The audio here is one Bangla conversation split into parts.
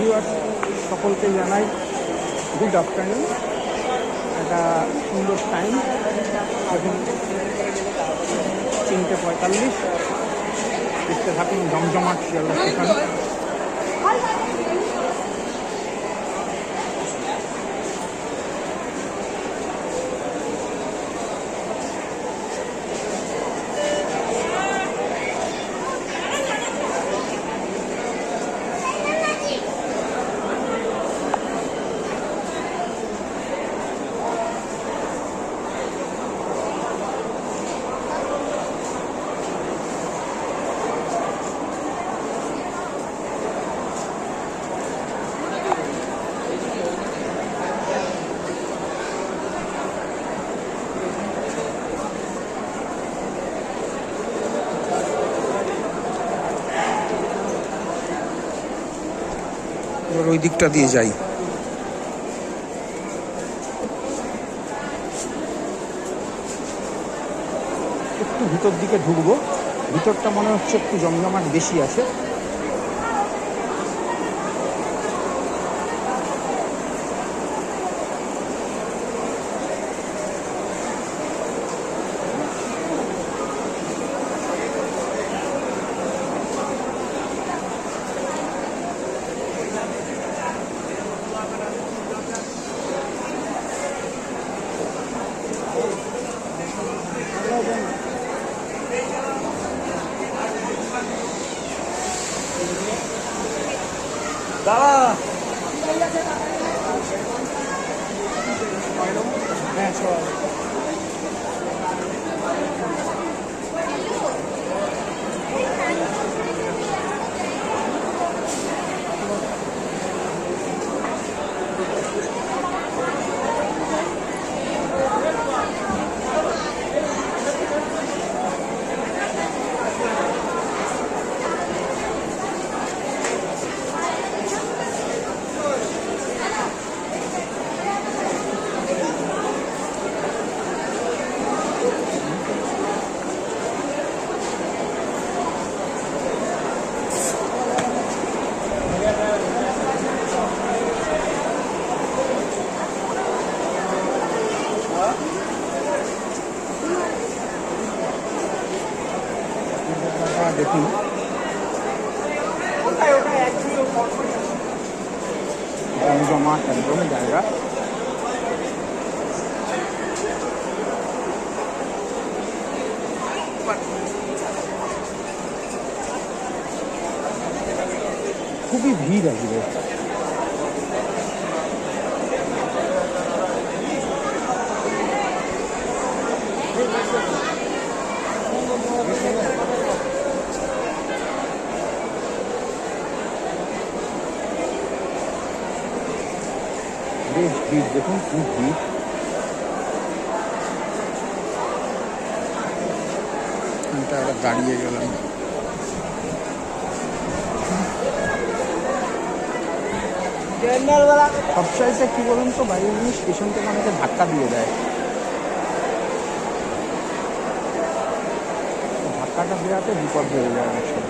ভিউয়ার্স, সকলকে জানাই গুড আফটারনুন একটা সুন্দর টাইম এখন তিনটে পঁয়তাল্লিশ। দেখতে থাকুন, জমজমাট শিয়ালদা এবার ওই দিকটা দিয়ে যাই। একটু ভিতর দিকে ঢুকবো। ভিতরটা মনে হচ্ছে একটু জমজমাট বেশি আছে হ্যাঁ সব আপনারা দেখুন জমজমাট একদম জায়গা খুবই ভিড় আসবে বেশ ভিড় দেখুন খুব ভিড় দাঁড়িয়ে গেলাম। সবচাইতে কি বলুন তো বাইরের জিনিস স্টেশন থেকে অনেকে ধাক্কা দিয়ে দেয়। ধাক্কাটা দেওয়াতে বিপদ হয়ে যায় অনেক সময়।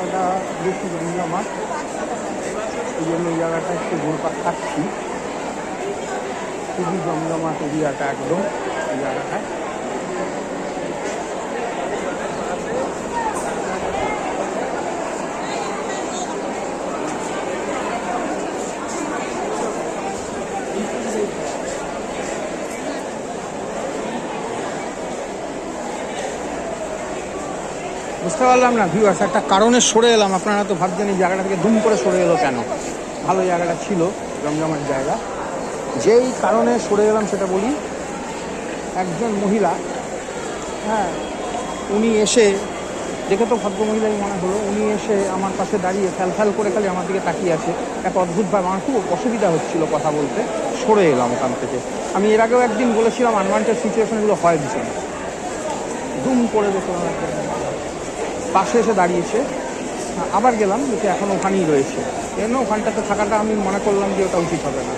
জায়গাটা বেশি জমজমাট এই জন্য এই জায়গাটা একটু ঘুরপাক খাচ্ছি খুবই জমজমাট এরিয়াটা একদম এই জায়গাটায় বুঝতে পারলাম না ভিউয়ার্স একটা কারণে সরে এলাম। আপনারা তো ভাবছেন এই জায়গাটা থেকে দুম করে সরে এলো কেন? ভালো জায়গাটা ছিল, জমজমাট জায়গা। যেই কারণে সরে গেলাম সেটা বলি, একজন মহিলা হ্যাঁ উনি এসে, দেখে তো ভদ্র মহিলাই মনে হলো, উনি এসে আমার পাশে দাঁড়িয়ে ফ্যাল করে খালি আমার দিকে তাকিয়ে আছে। এক অদ্ভুতভাবে আমার খুব অসুবিধা হচ্ছিল কথা বলতে। সরে এলাম ওখান থেকে। আমি এর আগেও একদিন বলেছিলাম আনওয়ান্টেড সিচুয়েশনগুলো হয় ভীষণ। দুম করে দেখলাম পাশে এসে দাঁড়িয়েছে। আবার গেলাম দেখি এখন ওখানেই রয়েছে। এজন্য ওখানটাতে থাকাটা আমি মনে করলাম যে ওটা উচিত হবে না।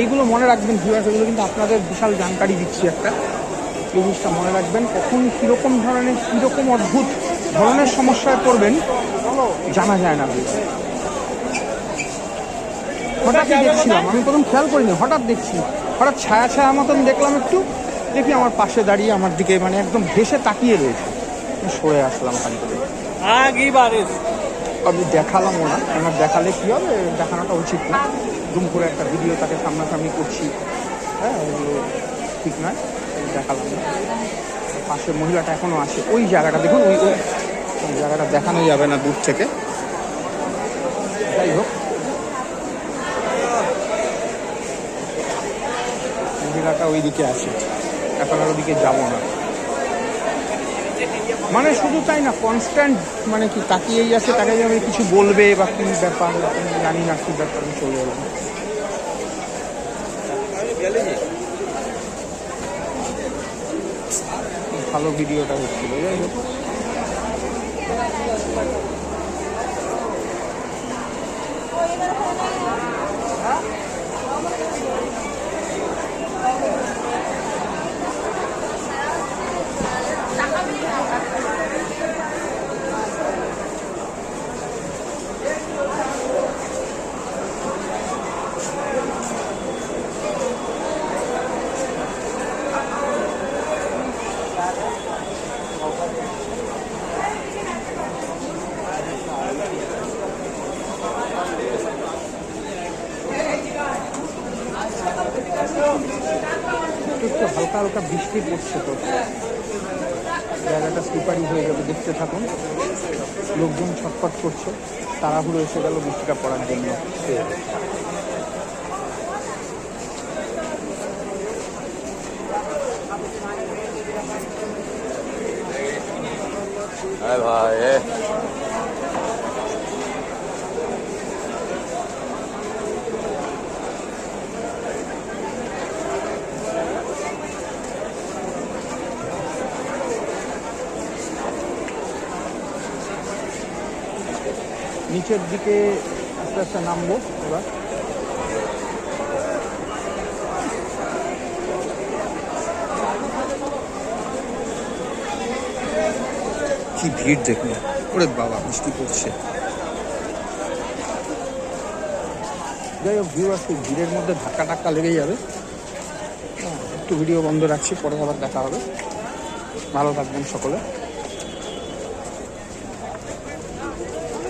এইগুলো মনে রাখবেন ভিউয়ার্স এগুলো কিন্তু আপনাদের বিশাল জানকারি দিচ্ছি একটা। এই জিনিসটা মনে রাখবেন কখন কীরকম ধরনের কীরকম অদ্ভুত ধরনের সমস্যায় পড়বেন জানা যায় না। হঠাৎই দেখছিলাম আমি প্রথম খেয়াল করিনি হঠাৎ দেখছি। হঠাৎ ছায়া ছায়া মতন দেখলাম একটু দেখি আমার পাশে দাঁড়িয়ে আমার দিকে মানে একদম ভেসে তাকিয়ে রয়েছে। সরে আসলাম খালি আমি দেখালাম ওনা আমার দেখালে কী হবে? দেখানোটা উচিত না। দুম করে একটা ভিডিও তাকে সামনাসামনি করছি। হ্যাঁ ঠিক নয় দেখালাম না। পাশে মহিলাটা এখনও আছে ওই জায়গাটা দেখুন, ওই ওই জায়গাটা দেখানো যাবে না দূর থেকে। যাই হোক। মহিলাটা ওই দিকে আছে এখন আর ওদিকে যাব না। মানে শুধু তাই না কনস্ট্যান্ট মানে কি তাকিয়েই আছে তাকে যাবে কিছু বলবে বা কি ব্যাপার জানি না কি ব্যাপার, আমি চলে এলাম। ভালো ভিডিওটা হচ্ছিল, যাই হোক একটু একটু হালকা হালকা বৃষ্টি পড়ছে তো। জায়গাটা স্লিপারি হয়ে যাবে, দেখতে থাকুন। লোকজন ছটফট করছে, তাড়াহুড়ো এসে গেল বৃষ্টিটা পড়ার জন্য। अरे নিচের দিকে আস্তে আস্তে নামবো এবার। কি ভিড় দেখুন ওরে বাবা বৃষ্টি পড়ছে। যাই হোক ভিউ আসছে ভিড়ের মধ্যে ধাক্কা টাক্কা লেগে যাবে। একটু ভিডিও বন্ধ রাখছি পরে আবার দেখা হবে। ভালো থাকবেন সকলে।